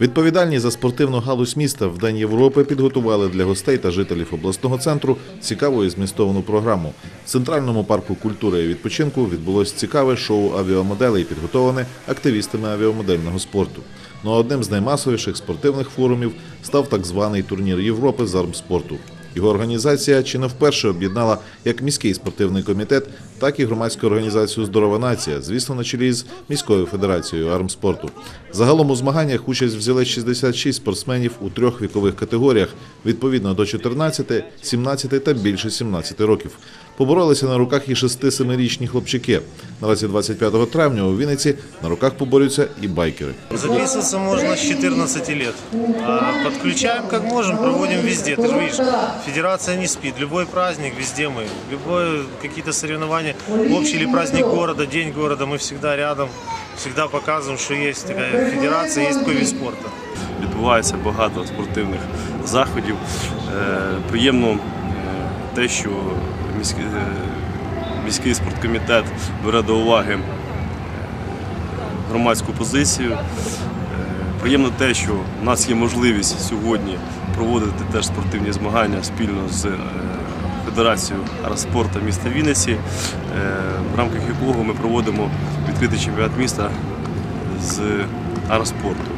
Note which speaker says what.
Speaker 1: Відповідальні за спортивну галузь міста в День Європи підготували для гостей та жителів обласного центру цікаву і змістовану програму. В центральному парку культури і відпочинку відбулось цікаве шоу авіамоделей, підготовлене активістами авіамодельного спорту. Ну а одним з наймасовіших спортивних форумів став так званий турнір Європи з армспорту. Його організація чи не вперше об'єднала як міський спортивний комітет, так і громадську організацію Здорова нація, звісно, на чолі з міською федерацією армспорту. Загалом у змаганнях участь взяли 66 спортсменів у трьох вікових категоріях відповідно до 14, 17 та більше 17 років. Поборолися на руках і 6-7-річні хлопчики. Наразі 25 травня у Вінниці на руках поборються і байкери.
Speaker 2: Записываться можно с 14 лет. А подключаем как можем, проводим везде. Ты же видишь, федерация не спит. Любой праздник, везде мы. Любое какие-то соревнования, общий или праздник города, день города, мы всегда рядом. Всегда показываем, что есть такая федерация, есть такой вид спорта.
Speaker 3: відбувається багато спортивних заходів. Е, Приємно е, те, що міський, е, міський спорткомітет бере до уваги громадську позицію. Приємно те, що в нас є можливість сьогодні проводити теж спортивні змагання спільно з е, аероспорту міста Вінниці, е, в рамках якого ми проводимо відкритий чемпіонат міста з арспорту.